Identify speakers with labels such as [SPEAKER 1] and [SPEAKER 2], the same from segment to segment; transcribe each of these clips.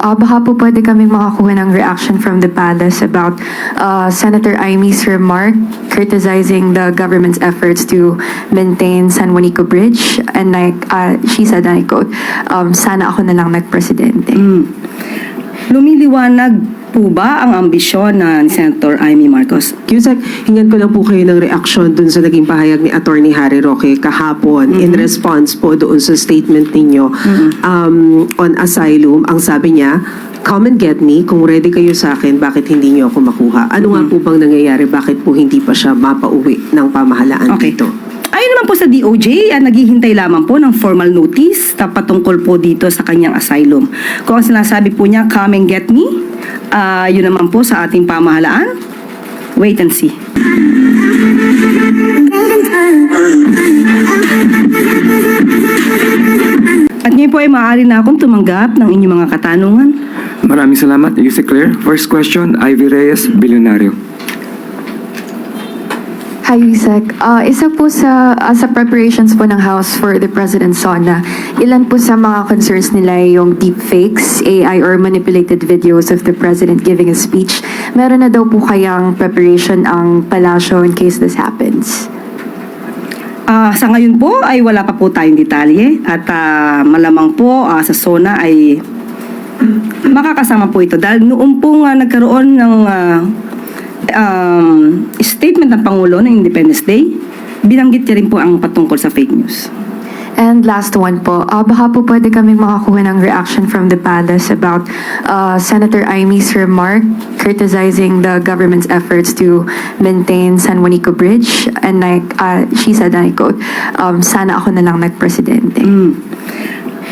[SPEAKER 1] Uh, baka po pwede kaming makakuha ng reaction from the palace about uh, Senator Imy's remark criticizing the government's efforts to maintain San Juanico Bridge. And like, uh, she said, and I quote, um, sana ako na lang nagpresidente.
[SPEAKER 2] Lumiliwanag po ba ang ambisyon na ni Senator Amy Marcos?
[SPEAKER 3] Cusack, hingan ko lang po kayo ng reaksyon dun sa naging pahayag ni Attorney Harry Roque kahapon in response po doon sa statement ninyo um, on asylum. Ang sabi niya, come and get me. Kung ready kayo sa akin, bakit hindi niyo ako makuha? Ano nga po bang nangyayari? Bakit po hindi pa siya mapauwi ng pamahalaan
[SPEAKER 2] Okay.
[SPEAKER 3] dito?
[SPEAKER 2] Ayon naman po sa DOJ, ah, naghihintay lamang po ng formal notice patungkol po dito sa kanyang asylum. Kung ang sinasabi po niya, come and get me, ah, yun naman po sa ating pamahalaan, wait and see. At ngayon po ay maaari na akong tumanggap ng inyong mga katanungan.
[SPEAKER 4] Maraming salamat, Yusek Claire. First question, Ivy Reyes, Bilyonaryo.
[SPEAKER 1] Hi, Yusek. Uh, isa po sa, uh, sa preparations po ng House for the President's SONA, ilan po sa mga concerns nila yung deepfakes, AI or manipulated videos of the President giving a speech. Meron na daw po kayang preparation ang palasyo in case this happens.
[SPEAKER 2] Ah, sa ngayon po ay wala pa po tayong detalye at ah, malamang po ah, sa SONA ay makakasama po ito dahil noong po nga nagkaroon ng ah, um, statement ng Pangulo ng Independence Day, binanggit niya rin po ang patungkol sa fake news.
[SPEAKER 1] And last one po, uh, baka po pwede kaming makakuha ng reaction from the palace about uh, Senator Imy's remark criticizing the government's efforts to maintain San Juanico Bridge. And like, uh, she said, and I quote, um, sana ako na lang nagpresidente.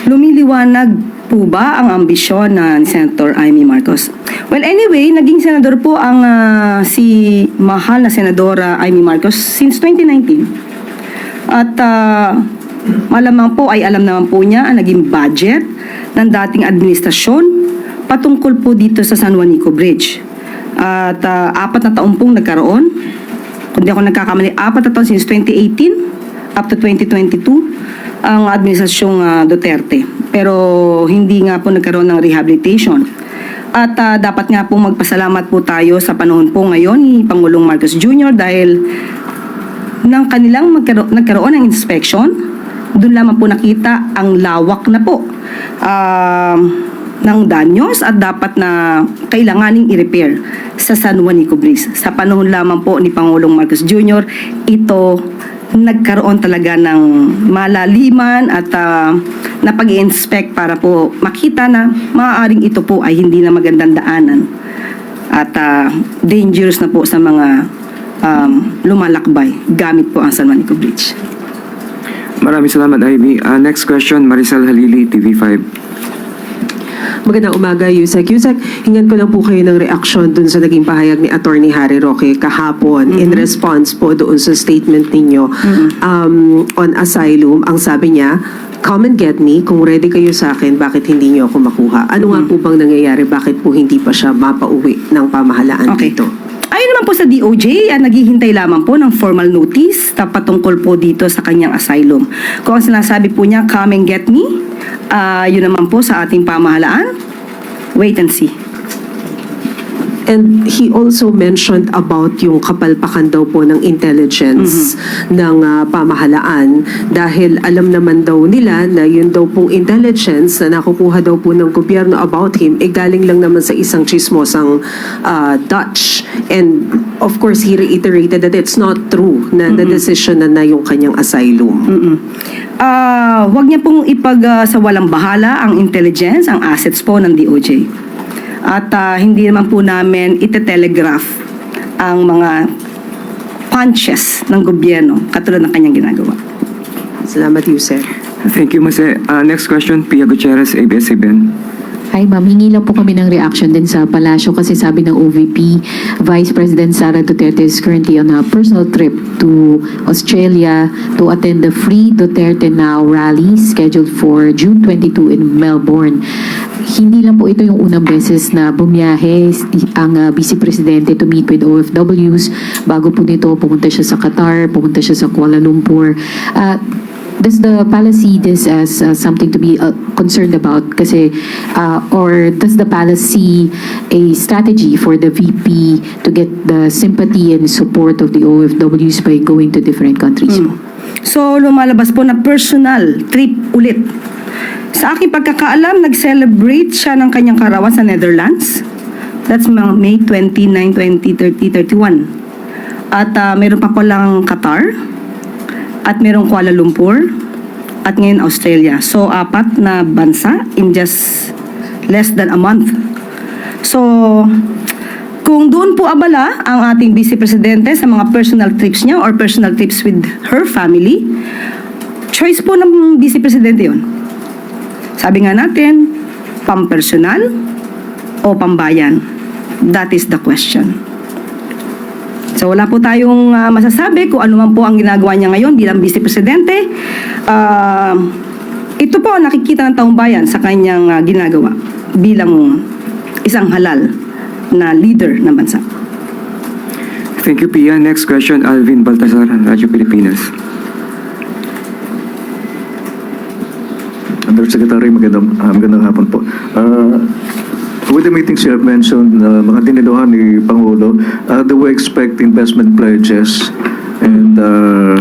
[SPEAKER 2] Lumiliwanag po ba ang ambisyon na ni Senator Amy Marcos? Well, anyway, naging senador po ang ah, si mahal na senadora Amy Marcos since 2019. At ah, malamang po ay alam naman po niya ang naging budget ng dating administrasyon patungkol po dito sa San Juanico Bridge. At ah, apat na taon pong nagkaroon, kung di ako nagkakamali, apat na taon since 2018 up to 2022 ang administrasyong ah, Duterte. Pero hindi nga po nagkaroon ng rehabilitation. At ah, dapat nga po magpasalamat po tayo sa panahon po ngayon ni Pangulong Marcos Jr. dahil nang kanilang magkaro- nagkaroon ng inspection, doon lamang po nakita ang lawak na po um, ng danyos at dapat na kailanganing i-repair sa San Juanico Bridge. Sa panahon lamang po ni Pangulong Marcos Jr., ito nagkaroon talaga ng malaliman at uh, napag inspect para po makita na maaaring ito po ay hindi na magandang daanan at ah, dangerous na po sa mga um, lumalakbay gamit po ang San Juanico Bridge.
[SPEAKER 4] Maraming salamat, Ivy. Ah, next question, Maricel Halili, TV5.
[SPEAKER 3] Magandang umaga, Yusek. Yusek, hingan ko lang po kayo ng reaksyon dun sa naging pahayag ni Attorney Harry Roque kahapon in response po doon sa statement ninyo um, on asylum. Ang sabi niya, come and get me. Kung ready kayo sa akin, bakit hindi niyo ako makuha? Ano nga po bang nangyayari? Bakit po hindi pa siya mapauwi ng pamahalaan
[SPEAKER 2] Okay.
[SPEAKER 3] dito?
[SPEAKER 2] Ayon naman po sa DOJ, ah, naghihintay lamang po ng formal notice na patungkol po dito sa kanyang asylum. Kung ang sinasabi po niya, come and get me, ah, yun naman po sa ating pamahalaan, wait and see.
[SPEAKER 3] And he also mentioned about yung kapalpakan daw po ng intelligence ng ah, pamahalaan dahil alam naman daw nila na yun daw pong intelligence na nakukuha daw po ng gobyerno about him eh galing lang naman sa isang chismosang ah, Dutch. And of course, he reiterated that it's not true na na decision na na yung kanyang asylum.
[SPEAKER 2] Mm-mm. Ah, wag niya pong ipag ah, sa walang bahala ang intelligence, ang assets po ng DOJ. At ah, hindi naman po namin ite-telegraph ang mga punches ng gobyerno katulad ng kanyang ginagawa.
[SPEAKER 3] Salamat, Yusef.
[SPEAKER 4] Thank you, Mase. Ah, next question, Pia Gutierrez, ABS-CBN.
[SPEAKER 5] Hi ma'am, hingi lang po kami ng reaction din sa palasyo kasi sabi ng OVP, Vice President Sara Duterte is currently on a personal trip to Australia to attend the Free Duterte Now rally scheduled for June 22 in Melbourne. Hindi lang po ito yung unang beses na bumiyahe ang uh, Vice Presidente to meet with OFWs. Bago po nito, pumunta siya sa Qatar, pumunta siya sa Kuala Lumpur. Ah, does the palace see this as uh, something to be uh, concerned about? Kasi, uh, or does the palace see a strategy for the VP to get the sympathy and support of the OFWs by going to different countries? po?
[SPEAKER 2] So, lumalabas po na personal trip ulit. Sa aking pagkakaalam, nag-celebrate siya ng kanyang karawan sa Netherlands. That's May 29, 20, 30, 31. At ah, meron pa palang Qatar. At merong Kuala Lumpur. At ngayon Australia. So, apat na bansa in just less than a month. So, kung doon po abala ang ating Vice Presidente sa mga personal trips niya or personal trips with her family, choice po ng Vice Presidente yun. Sabi nga natin, pampersonal o pambayan? That is the question. So wala po tayong ah, masasabi kung ano man po ang ginagawa niya ngayon bilang Vice Presidente. Ah, ito po ang nakikita ng taong bayan sa kanyang ah, ginagawa bilang isang halal na leader ng bansa.
[SPEAKER 4] Thank you, Pia. Next question, Alvin Baltasar, Radyo Pilipinas.
[SPEAKER 6] Undersecretary, magandang, uh, magandang hapon po. Uh, with the meetings you have mentioned, uh, mga diniluhan ni Pangulo, uh, do we expect investment pledges and uh,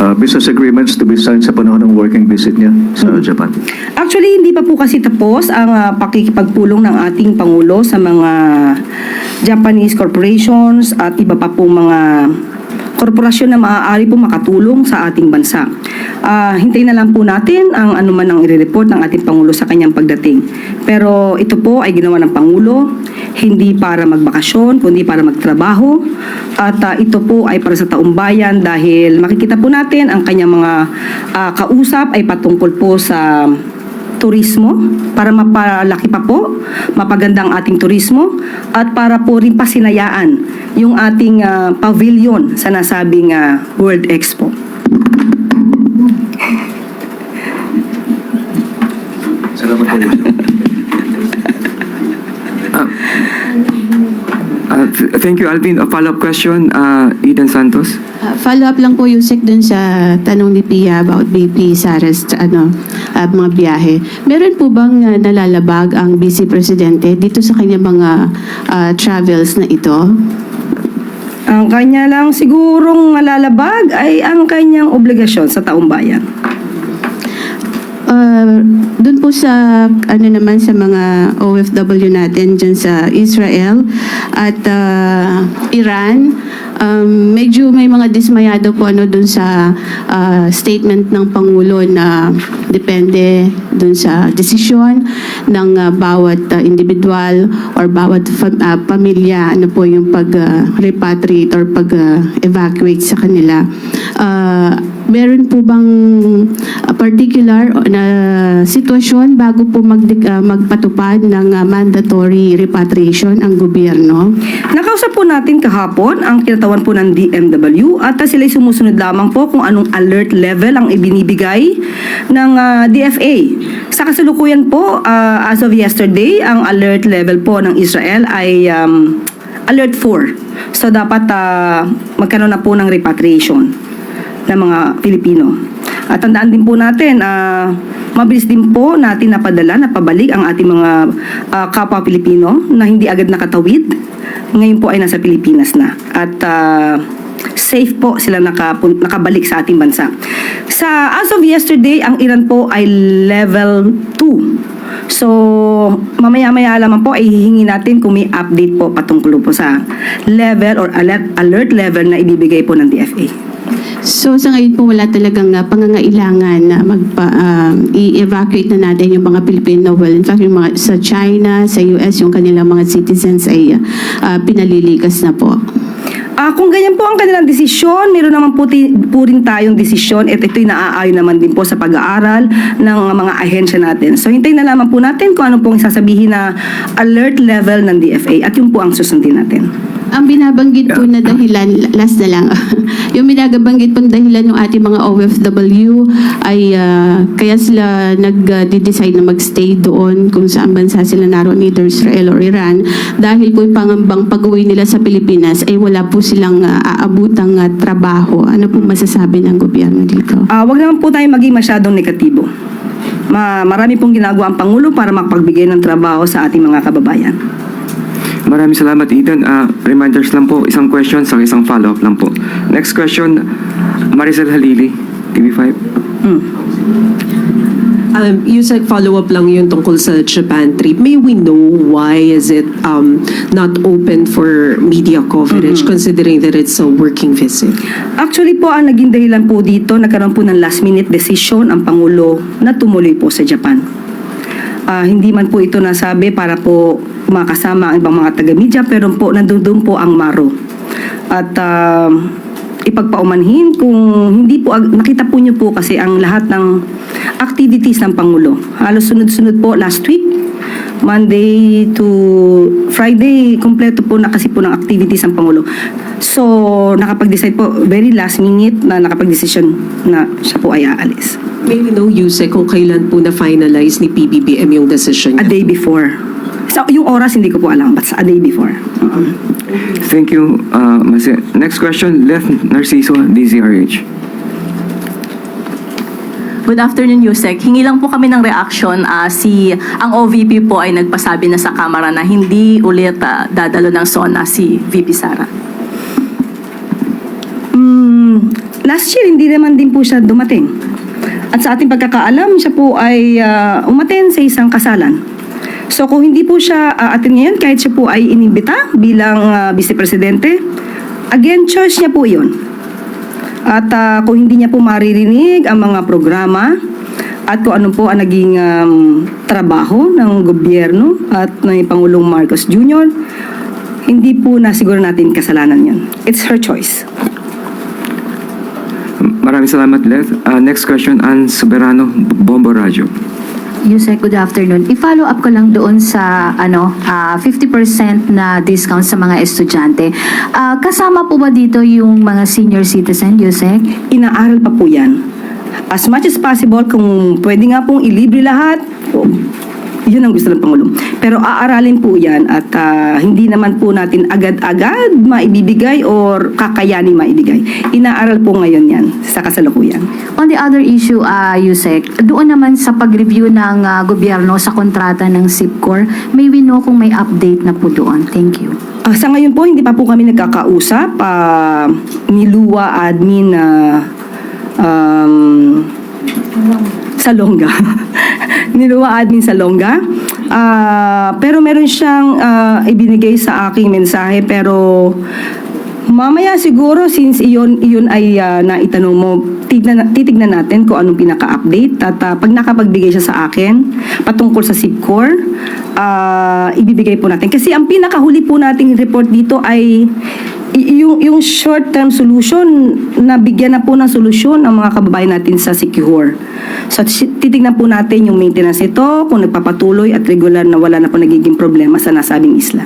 [SPEAKER 6] uh, business agreements to be signed sa panahon ng working visit niya sa Japan?
[SPEAKER 2] Actually, hindi pa po kasi tapos ang ah, pakikipagpulong ng ating Pangulo sa mga Japanese corporations at iba pa po mga korporasyon na maaari po makatulong sa ating bansa. Ah, hintayin na lang po natin ang anuman ang i-report ng ating Pangulo sa kanyang pagdating. Pero ito po ay ginawa ng Pangulo hindi para magbakasyon, kundi para magtrabaho. At ah, ito po ay para sa taong bayan dahil makikita po natin ang kanyang mga ah, kausap ay patungkol po sa turismo para mapalaki pa po, mapaganda ang ating turismo at para po rin pasinayaan yung ating ah, pavilion sa nasabing ah, World Expo.
[SPEAKER 6] Salamat po.
[SPEAKER 4] Uh, th- thank you, Alvin. A follow-up question, uh, Eden Santos.
[SPEAKER 7] Uh, follow-up lang po Yusek dun sa tanong ni Pia about BP Saras ano, uh, mga biyahe. Meron po bang uh, nalalabag ang Vice Presidente dito sa kanyang mga uh, travels na ito?
[SPEAKER 2] Ang kanya lang sigurong malalabag ay ang kanyang obligasyon sa taong bayan.
[SPEAKER 7] Uh, doon po sa ano naman sa mga OFW natin dyan sa Israel at uh, Iran um, medyo may mga dismayado po ano doon sa uh, statement ng Pangulo na depende doon sa desisyon ng uh, bawat uh, individual or bawat fam- uh, pamilya ano po yung pag uh, or pag uh, sa kanila. Uh, meron po bang uh, particular na sitwasyon bago po mag, uh, magpatupad ng uh, mandatory repatriation ang gobyerno?
[SPEAKER 2] Nakausap po natin kahapon ang kinatawan po ng DMW at sila'y sumusunod lamang po kung anong alert level ang ibinibigay ng uh, DFA. Sa kasalukuyan po, uh, as of yesterday, ang alert level po ng Israel ay um, alert 4. So dapat uh, magkaroon na po ng repatriation ng mga Pilipino. At tandaan din po natin, ah, mabilis din po natin napadala, napabalik ang ating mga ah, kapwa Pilipino na hindi agad nakatawid. Ngayon po ay nasa Pilipinas na. At ah, safe po sila nakabalik sa ating bansa. Sa as of yesterday, ang Iran po ay level 2. So, mamaya-maya lamang po ay hihingi natin kung may update po patungkol po sa level or alert, alert level na ibibigay po ng DFA.
[SPEAKER 7] So sa ngayon po wala talagang uh, pangangailangan na magpa, um, i-evacuate na natin yung mga Pilipino. Well, in fact, yung mga sa China, sa US, yung kanilang mga citizens ay uh, pinalilikas na po.
[SPEAKER 2] Ah, kung ganyan po ang kanilang desisyon, meron naman po, po rin tayong desisyon at ito'y naaayon naman din po sa pag-aaral ng mga ahensya natin. So hintayin na lamang po natin kung ano pong sasabihin na alert level ng DFA at yun po ang susundin natin.
[SPEAKER 7] Ang binabanggit po na dahilan, last na lang, yung binabanggit po na dahilan ng ating mga OFW ay ah, kaya sila nag-decide na magstay doon kung saan bansa sila naroon, either Israel or Iran, dahil po yung pangambang pag-uwi nila sa Pilipinas ay wala po silang ah, aabutang ah, trabaho. Ano po masasabi ng gobyerno dito?
[SPEAKER 2] Ah, wag naman po tayo maging masyadong negatibo. Ma marami pong ginagawa ang Pangulo para makapagbigay ng trabaho sa ating mga kababayan.
[SPEAKER 4] Maraming salamat, Eden. Ah, reminders lang po, isang question sa isang follow-up lang po. Next question, Maricel Halili, TV5.
[SPEAKER 3] Um, yung sa follow-up lang yun tungkol sa Japan trip, may we know why is it um, not open for media coverage considering that it's a working visit?
[SPEAKER 2] Actually po, ang naging dahilan po dito, nagkaroon po ng last minute decision ang Pangulo na tumuloy po sa Japan. Ah, hindi man po ito nasabi para po makasama ang ibang mga taga-media, pero po nandun doon po ang Maro. At ah, ipagpaumanhin kung hindi po, nakita po niyo po kasi ang lahat ng activities ng Pangulo. Halos sunod-sunod po last week, Monday to Friday, kompleto po na kasi po ng activities ang Pangulo. So, nakapag-decide po, very last minute na nakapag-decision na siya po ay aalis.
[SPEAKER 3] May we know, Yuse, kung kailan po na-finalize ni PBBM yung decision
[SPEAKER 2] A
[SPEAKER 3] niya?
[SPEAKER 2] day before. So, yung oras hindi ko po alam, but a day before. Mm-mm.
[SPEAKER 4] Thank you, uh, Mase. Next question, Leth Narciso, DZRH.
[SPEAKER 8] Good afternoon, Yusek. Hingi lang po kami ng reaction. ah, si, ang OVP po ay nagpasabi na sa Kamara na hindi ulit ah, dadalo ng SONA si VP Sara.
[SPEAKER 2] Mm, last year, hindi naman din po siya dumating. At sa ating pagkakaalam, siya po ay uh, umaten sa isang kasalan. So kung hindi po siya uh, attend ngayon, kahit siya po ay inimbita bilang uh, vice-presidente, again, choice niya po yun. At ah, kung hindi niya po maririnig ang mga programa at kung ano po ang naging um, trabaho ng gobyerno at ng Pangulong Marcos Jr., hindi po na siguro natin kasalanan yun. It's her choice.
[SPEAKER 4] Maraming salamat, Leth. Uh, next question, Ann Soberano, Bombo Radio.
[SPEAKER 9] Yusek, good afternoon. I-follow up ko lang doon sa ano, ah, 50% na discount sa mga estudyante. Ah, kasama po ba dito yung mga senior citizen, Yusek?
[SPEAKER 2] inaaral pa po yan. As much as possible, kung pwede nga pong ilibre lahat, yun ang gusto ng Pangulo. Pero aaralin po yan at ah, hindi naman po natin agad-agad maibibigay or kakayani maibigay. Inaaral po ngayon yan sa kasalukuyan.
[SPEAKER 9] On the other issue, ah, Yusek, doon naman sa pag-review ng ah, gobyerno sa kontrata ng SIPCOR, may we know kung may update na po doon. Thank you.
[SPEAKER 2] Ah, sa ngayon po, hindi pa po kami nagkakausap. ah, ni Lua Admin na um, Salonga. Niluwa admin Salonga. Ah, pero meron siyang ah, ibinigay sa aking mensahe pero mamaya siguro since iyon iyon ay ah, naitanong mo tignan, titignan natin kung anong pinaka-update at ah, pag nakapagbigay siya sa akin patungkol sa SIPCOR ah, ibibigay po natin kasi ang pinakahuli po nating report dito ay yung, yung short-term solution, nabigyan na po ng solusyon ang mga kababayan natin sa Secure. So, titignan po natin yung maintenance nito, kung nagpapatuloy at regular na wala na po nagiging problema sa nasabing isla.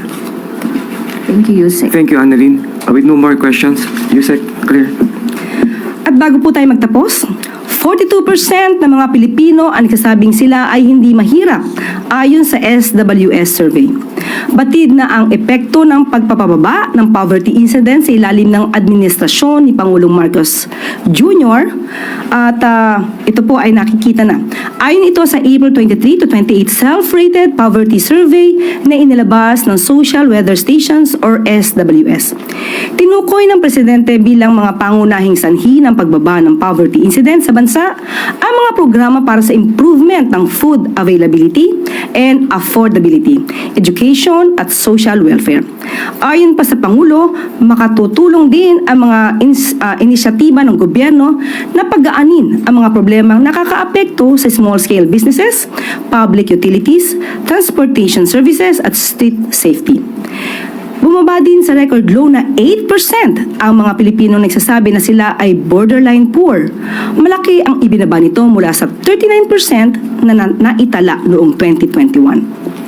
[SPEAKER 9] Thank you, Yusek.
[SPEAKER 4] Thank you, Annalyn. Uh, with no more questions, Yusek, clear.
[SPEAKER 2] At bago po tayo magtapos, 42% ng mga Pilipino ang nagsasabing sila ay hindi mahirap ayon sa SWS survey. Batid na ang epekto ng pagpapababa ng poverty incidence sa ilalim ng administrasyon ni Pangulong Marcos Jr. At ah, ito po ay nakikita na. Ayon ito sa April 23 to 28 self-rated poverty survey na inilabas ng Social Weather Stations or SWS. Tinukoy ng Presidente bilang mga pangunahing sanhi ng pagbaba ng poverty incidence sa bansa ang mga programa para sa improvement ng food availability and affordability, education at social welfare. Ayon pa sa Pangulo, makatutulong din ang mga ins- ah, inisyatiba ng gobyerno na pagaanin ang mga problemang nakakaapekto sa small-scale businesses, public utilities, transportation services at street safety. Bumaba din sa record low na 8% ang mga Pilipino nagsasabi na sila ay borderline poor. Malaki ang ibinaba nito mula sa 39% na na naitala noong 2021.